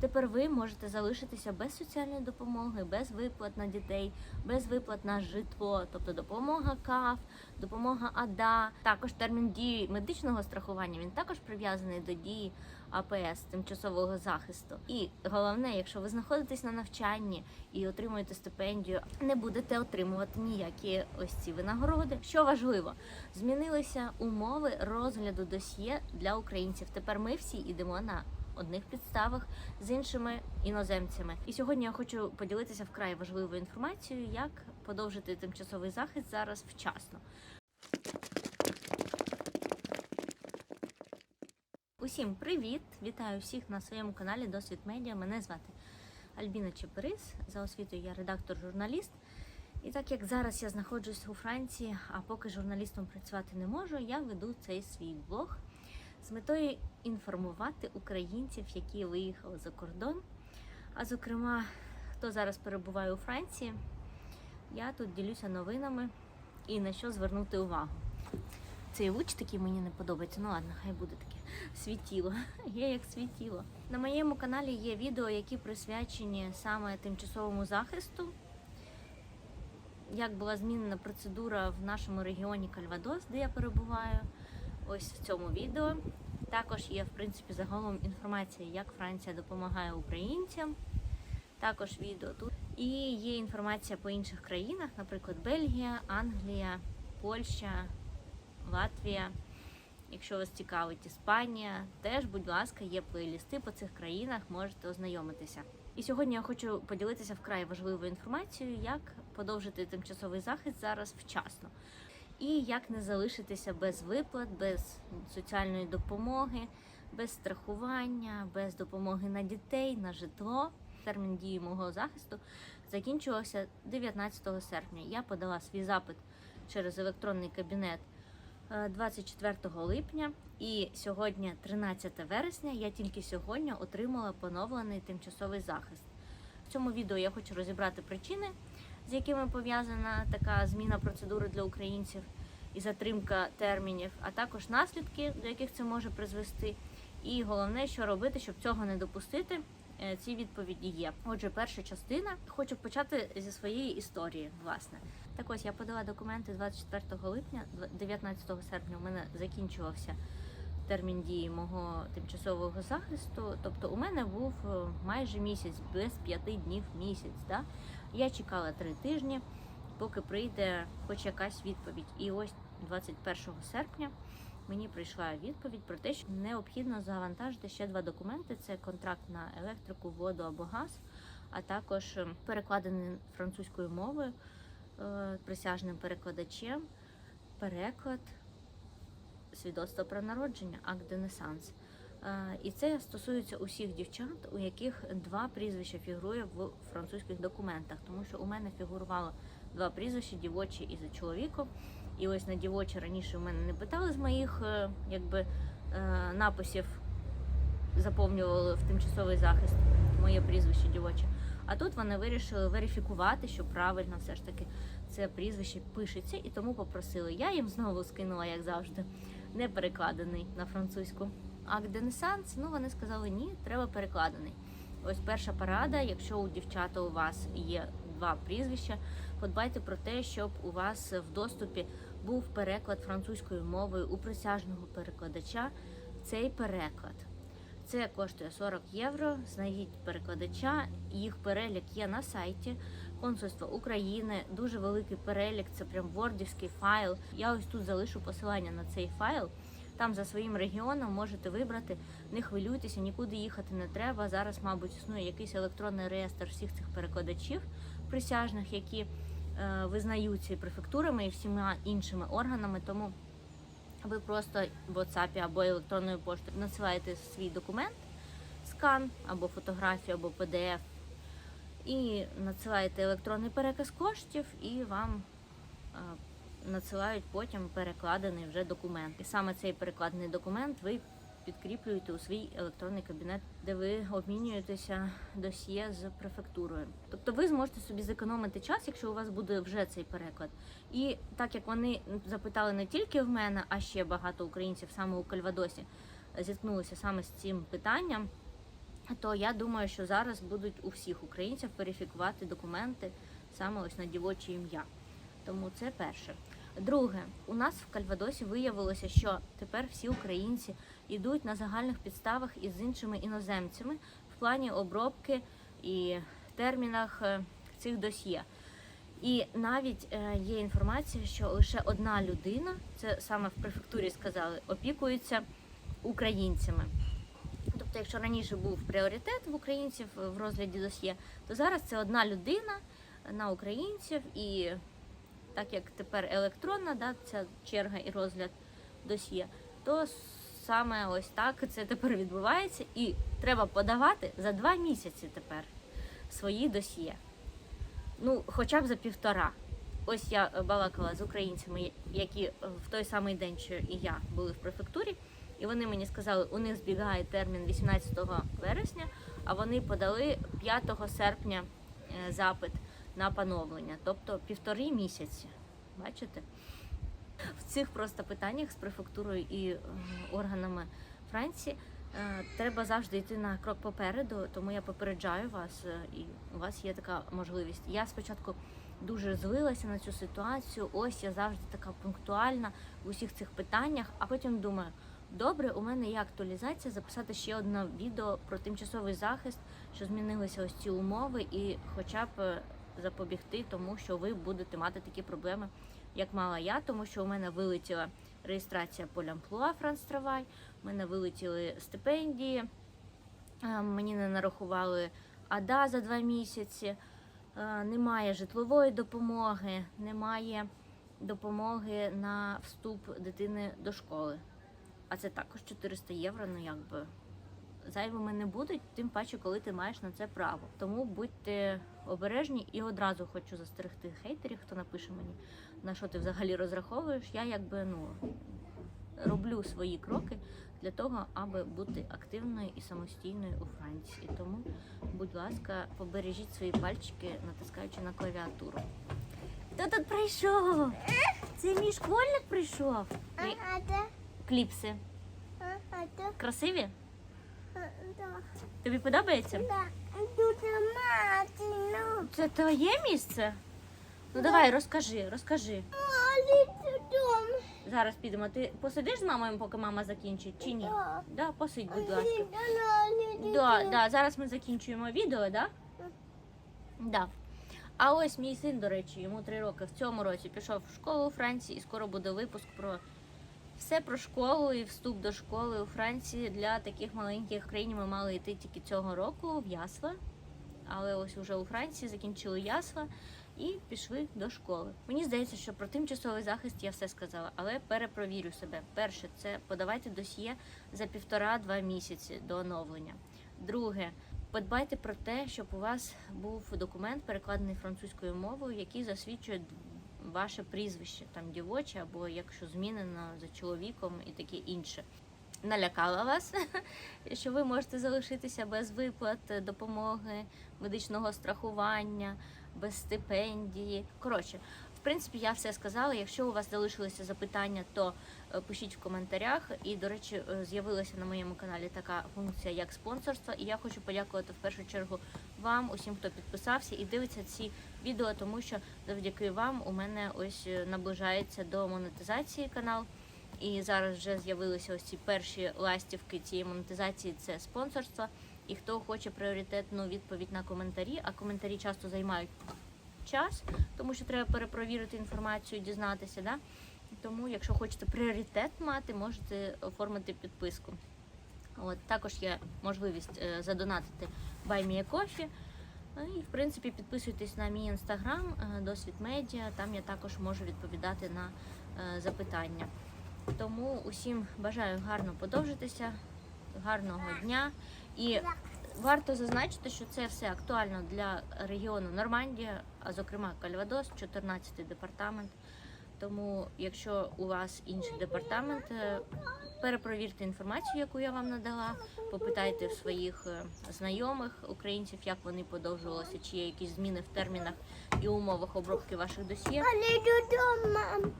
Тепер ви можете залишитися без соціальної допомоги, без виплат на дітей, без виплат на житло, тобто допомога КАФ, допомога АДА. Також термін дії медичного страхування він також прив'язаний до дії АПС тимчасового захисту. І головне, якщо ви знаходитесь на навчанні і отримуєте стипендію, не будете отримувати ніякі ось ці винагороди. Що важливо, змінилися умови розгляду досьє для українців. Тепер ми всі йдемо на одних підставах з іншими іноземцями. І сьогодні я хочу поділитися вкрай важливою інформацією, як подовжити тимчасовий захист зараз вчасно. Усім привіт! Вітаю всіх на своєму каналі Досвід Медіа. Мене звати Альбіна Чепирис. За освітою я редактор-журналіст. І так як зараз я знаходжусь у Франції, а поки журналістом працювати не можу, я веду цей свій блог з метою інформувати українців, які виїхали за кордон. А зокрема, хто зараз перебуває у Франції, я тут ділюся новинами і на що звернути увагу. Цей луч такий мені не подобається. Ну ладно, хай буде таке світіло. Є як світіло. На моєму каналі є відео, які присвячені саме тимчасовому захисту. Як була змінена процедура в нашому регіоні Кальвадос, де я перебуваю. Ось в цьому відео. Також є, в принципі, загалом інформація, як Франція допомагає українцям. Також відео тут. І є інформація по інших країнах, наприклад, Бельгія, Англія, Польща, Латвія. Якщо вас цікавить Іспанія, теж, будь ласка, є плейлісти по цих країнах, можете ознайомитися. І сьогодні я хочу поділитися вкрай важливою інформацією, як подовжити тимчасовий захист зараз вчасно. І як не залишитися без виплат, без соціальної допомоги, без страхування, без допомоги на дітей, на житло. Термін дії мого захисту закінчувався 19 серпня. Я подала свій запит через електронний кабінет е, 24 липня, і сьогодні, 13 вересня, я тільки сьогодні отримала поновлений тимчасовий захист. В цьому відео я хочу розібрати причини, з якими пов'язана така зміна процедури для українців і затримка термінів, а також наслідки, до яких це може призвести. І головне, що робити, щоб цього не допустити. е, Ці відповіді є. Отже, перша частина. Хочу почати зі своєї історії. Власне, так ось я подала документи 24 липня, 19 серпня. У мене закінчувався термін дії мого тимчасового захисту. Тобто, у мене був е, майже місяць, без п'яти днів місяць. Да? Я чекала три тижні, поки прийде хоч якась відповідь. І ось 21 серпня мені прийшла відповідь про те, що необхідно завантажити ще два документи: це контракт на електрику, воду або газ, а також е, перекладений французькою мовою е, присяжним перекладачем, переклад свідоцтва про народження, акт де несанс. Е, І це стосується усіх дівчат, у яких два прізвища фігурує в французьких документах, тому що у мене фігурувало два прізвища дівочі і за чоловіком. І ось на дівочі раніше у мене не питали з моїх е, якби е, написів, заповнювали в тимчасовий захист моє прізвище дівоче. А тут вони вирішили верифікувати, що правильно все ж таки це прізвище пишеться, і тому попросили. Я їм знову скинула, як завжди, не перекладений на французьку. Акт де несанс, ну вони сказали, ні, треба перекладений. Ось перша порада, якщо у дівчата у вас є два прізвища, подбайте про те, щоб у вас в доступі був переклад французькою мовою у присяжного перекладача. Цей переклад. Це коштує 40 євро. Знайдіть перекладача. Їх перелік є на сайті консульства України. Дуже великий перелік. Це прям вордівський файл. Я ось тут залишу посилання на цей файл. Там за своїм регіоном можете вибрати. Не хвилюйтеся, нікуди їхати не треба. Зараз, мабуть, існує якийсь електронний реєстр всіх цих перекладачів присяжних, які е, визнаються і префектурами і всіма іншими органами. Тому ви просто в WhatsApp або електронною поштою надсилаєте свій документ, скан або фотографію, або PDF, і надсилаєте електронний переказ коштів, і вам е, надсилають потім перекладений вже документ. І саме цей перекладений документ ви підкріплюєте у свій електронний кабінет, де ви обмінюєтеся досьє з префектурою. Тобто ви зможете собі зекономити час, якщо у вас буде вже цей переклад. І так як вони запитали не тільки в мене, а ще багато українців саме у Кальвадосі зіткнулися саме з цим питанням. то я думаю, що зараз будуть у всіх українців верифікувати документи саме ось на дівоче ім'я. Тому це перше. Друге, у нас в Кальвадосі виявилося, що тепер всі українці йдуть на загальних підставах із іншими іноземцями в плані обробки і термінах е, цих досьє. І навіть е, є інформація, що лише одна людина, це саме в префектурі сказали, опікується українцями. Тобто, якщо раніше був пріоритет в українців в розгляді досьє, то зараз це одна людина на українців, і так як тепер електронна, да, ця черга і розгляд досьє, то саме ось так це тепер відбувається, і треба подавати за два місяці тепер свої досьє. Ну, хоча б за півтора. Ось я балакала з українцями, які в той самий день, що і я були в префектурі, і вони мені сказали, у них збігає термін 18 вересня, а вони подали 5 серпня е, запит на поновлення, тобто півтори місяці. Бачите? В цих просто питаннях з префектурою і е, органами Франції е, треба завжди йти на крок попереду, тому я попереджаю вас, е, і у вас є така можливість. Я спочатку дуже злилася на цю ситуацію. Ось я завжди така пунктуальна в усіх цих питаннях, а потім думаю. Добре, у мене є актуалізація записати ще одне відео про тимчасовий захист, що змінилися ось ці умови, і хоча б запобігти тому, що ви будете мати такі проблеми, як мала я, тому що у мене вилетіла реєстрація полямплуа Франц Травай, у мене вилетіли стипендії, мені не нарахували АДА за два місяці, немає житлової допомоги, немає допомоги на вступ дитини до школи. А це також 400 євро, ну якби зайвими не будуть, тим паче, коли ти маєш на це право. Тому будьте обережні і одразу хочу застерегти хейтерів, хто напише мені, на що ти взагалі розраховуєш. Я якби ну роблю свої кроки для того, аби бути активною і самостійною у Франції. Тому, будь ласка, побережіть свої пальчики, натискаючи на клавіатуру. Хто тут прийшов? Це мій школьник прийшов. Кліпси. Красиві? Да. Тобі подобається? Ну. Це твоє місце? Ну давай, розкажи, розкажи. Зараз підемо. Ти посидиш з мамою, поки мама закінчить, чи ні? Да. Да, посидь, будь ласка. Да. Да, да, зараз ми закінчуємо відео, да? Да. А ось мій син, до речі, йому три роки в цьому році пішов в школу у Франції і скоро буде випуск про все про школу і вступ до школи у Франції. Для таких маленьких країн ми мали йти тільки цього року в Ясла. Але ось уже у Франції закінчили Ясла і пішли до школи. Мені здається, що про тимчасовий захист я все сказала, але перепровірю себе. Перше, це подавайте досьє за півтора-два місяці до оновлення. Друге, подбайте про те, щоб у вас був документ, перекладений французькою мовою, який засвідчує ваше прізвище, там дівоче, або якщо змінено за чоловіком і таке інше. Налякала вас, що ви можете залишитися без виплат, допомоги, медичного страхування, без стипендії. Коротше, в принципі, я все сказала. Якщо у вас залишилися запитання, то е, пишіть в коментарях. І, до речі, е, з'явилася на моєму каналі така функція, як спонсорство. І я хочу подякувати в першу чергу вам, усім, хто підписався і дивиться ці відео, тому що завдяки вам у мене ось е, наближається до монетизації канал. І зараз вже з'явилися ось ці перші ластівки цієї монетизації. Це спонсорство. І хто хоче пріоритетну відповідь на коментарі, а коментарі часто займають час, тому що треба перепровірити інформацію, дізнатися. Да? Тому, якщо хочете пріоритет мати, можете оформити підписку. От також є можливість е, задонатити BuyMeACoffee. Ну І в принципі підписуйтесь на мій інстаграм, е, досвід медіа. Там я також можу відповідати на е, запитання. Тому усім бажаю гарно подовжитися, гарного дня. І варто зазначити, що це все актуально для регіону Нормандія, а зокрема Кальвадос, 14 департамент. Тому, якщо у вас інший департамент, е, перепровірте інформацію, яку я вам надала, попитайте в своїх е, знайомих українців, як вони подовжувалися, чи є якісь зміни в термінах і умовах обробки ваших досьє.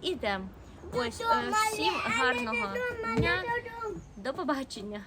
Ідемо. Ось е, всім гарного дня. До побачення.